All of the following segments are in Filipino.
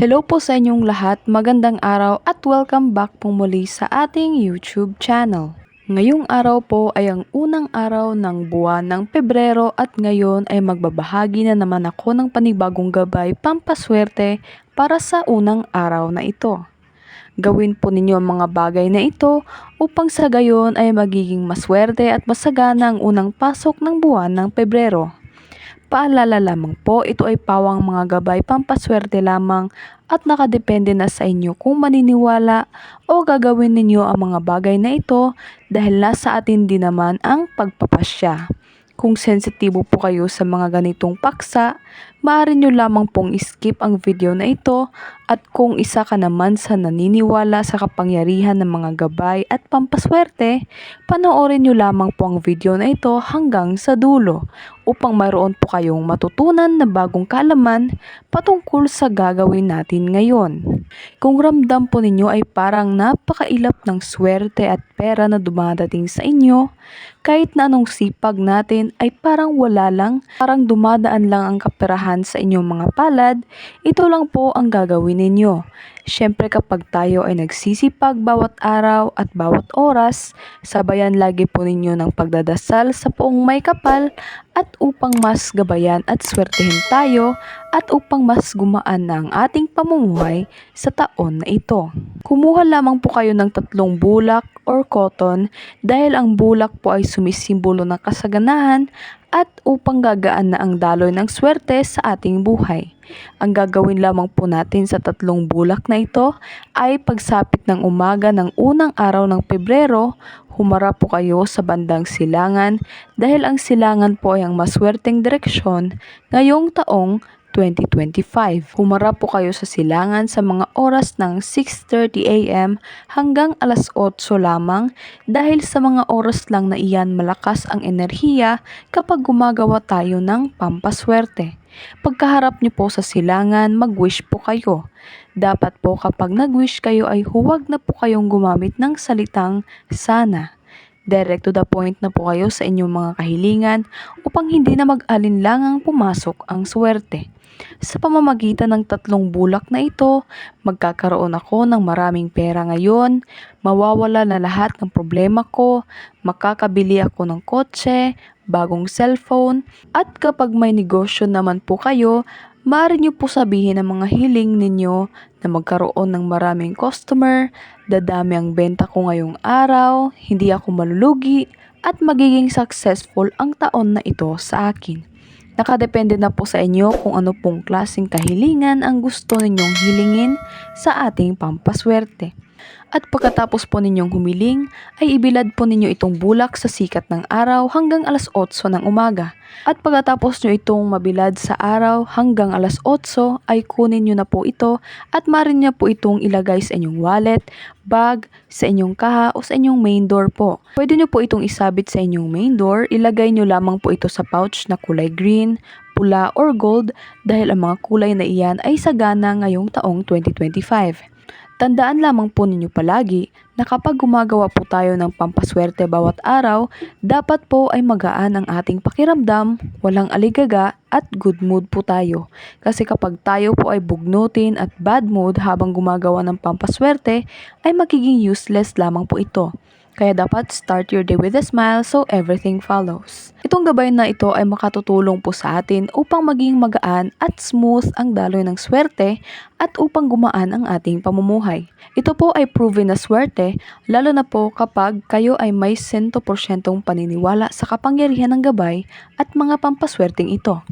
Hello po sa inyong lahat, magandang araw at welcome back po muli sa ating YouTube channel. Ngayong araw po ay ang unang araw ng buwan ng Pebrero at ngayon ay magbabahagi na naman ako ng panibagong gabay pampaswerte para sa unang araw na ito. Gawin po ninyo ang mga bagay na ito upang sa gayon ay magiging maswerte at masagana ang unang pasok ng buwan ng Pebrero. Paalala lamang po, ito ay pawang mga gabay pampaswerte lamang at nakadepende na sa inyo kung maniniwala o gagawin ninyo ang mga bagay na ito dahil nasa atin din naman ang pagpapasya. Kung sensitibo po kayo sa mga ganitong paksa, maaari nyo lamang pong skip ang video na ito at kung isa ka naman sa naniniwala sa kapangyarihan ng mga gabay at pampaswerte, panoorin nyo lamang po ang video na ito hanggang sa dulo upang mayroon po kayong matutunan na bagong kaalaman patungkol sa gagawin natin ngayon. Kung ramdam po ninyo ay parang napakailap ng swerte at pera na dumadating sa inyo, kahit na anong sipag natin ay parang wala lang, parang dumadaan lang ang kaperahan sa inyong mga palad, ito lang po ang gagawin ninyo. Siyempre kapag tayo ay nagsisipag bawat araw at bawat oras, sabayan lagi po ninyo ng pagdadasal sa poong may kapal at upang mas gabayan at swertehin tayo at upang mas gumaan na ang ating pamumuhay sa taon na ito. Kumuha lamang po kayo ng tatlong bulak or cotton dahil ang bulak po ay sumisimbolo ng kasaganahan at upang gagaan na ang daloy ng swerte sa ating buhay. Ang gagawin lamang po natin sa tatlong bulak na ito ay pagsapit ng umaga ng unang araw ng Pebrero, humarap po kayo sa bandang silangan dahil ang silangan po ay ang maswerteng direksyon ngayong taong 2025. Humarap po kayo sa silangan sa mga oras ng 6.30 a.m. hanggang alas 8 lamang dahil sa mga oras lang na iyan malakas ang enerhiya kapag gumagawa tayo ng pampaswerte. Pagkaharap niyo po sa silangan, mag-wish po kayo. Dapat po kapag nag-wish kayo ay huwag na po kayong gumamit ng salitang sana. Direct to the point na po kayo sa inyong mga kahilingan upang hindi na mag-alinlangang pumasok ang swerte. Sa pamamagitan ng tatlong bulak na ito, magkakaroon ako ng maraming pera ngayon, mawawala na lahat ng problema ko, makakabili ako ng kotse, bagong cellphone, at kapag may negosyo naman po kayo, maaari nyo po sabihin ang mga hiling ninyo na magkaroon ng maraming customer, dadami ang benta ko ngayong araw, hindi ako malulugi, at magiging successful ang taon na ito sa akin. Nakadepende na po sa inyo kung ano pong klaseng kahilingan ang gusto ninyong hilingin sa ating pampaswerte. At pagkatapos po ninyong humiling, ay ibilad po ninyo itong bulak sa sikat ng araw hanggang alas 8 ng umaga. At pagkatapos nyo itong mabilad sa araw hanggang alas 8, ay kunin nyo na po ito at marin niya po itong ilagay sa inyong wallet, bag, sa inyong kaha o sa inyong main door po. Pwede nyo po itong isabit sa inyong main door, ilagay nyo lamang po ito sa pouch na kulay green, pula or gold dahil ang mga kulay na iyan ay sagana ngayong taong 2025. Tandaan lamang po ninyo palagi na kapag gumagawa po tayo ng pampaswerte bawat araw, dapat po ay magaan ang ating pakiramdam, walang aligaga at good mood po tayo. Kasi kapag tayo po ay bugnutin at bad mood habang gumagawa ng pampaswerte, ay magiging useless lamang po ito. Kaya dapat start your day with a smile so everything follows. Itong gabay na ito ay makatutulong po sa atin upang maging magaan at smooth ang daloy ng swerte at upang gumaan ang ating pamumuhay. Ito po ay proven na swerte lalo na po kapag kayo ay may 100% paniniwala sa kapangyarihan ng gabay at mga pampaswerteng ito.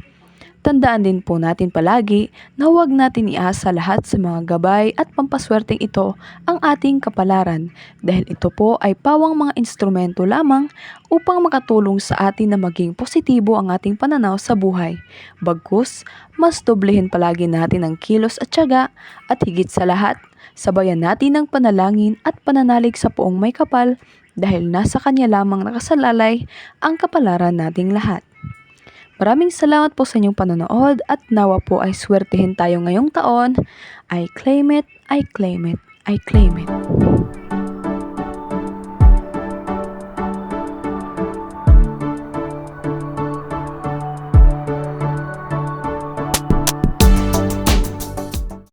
Tandaan din po natin palagi na huwag natin iasa lahat sa mga gabay at pampaswerteng ito ang ating kapalaran dahil ito po ay pawang mga instrumento lamang upang makatulong sa atin na maging positibo ang ating pananaw sa buhay. Bagkus, mas doblehin palagi natin ang kilos at tiyaga at higit sa lahat, sabayan natin ang panalangin at pananalig sa poong may kapal dahil nasa kanya lamang nakasalalay ang kapalaran nating lahat. Maraming salamat po sa inyong panonood at nawa po ay swertehin tayo ngayong taon. I claim it, I claim it, I claim it.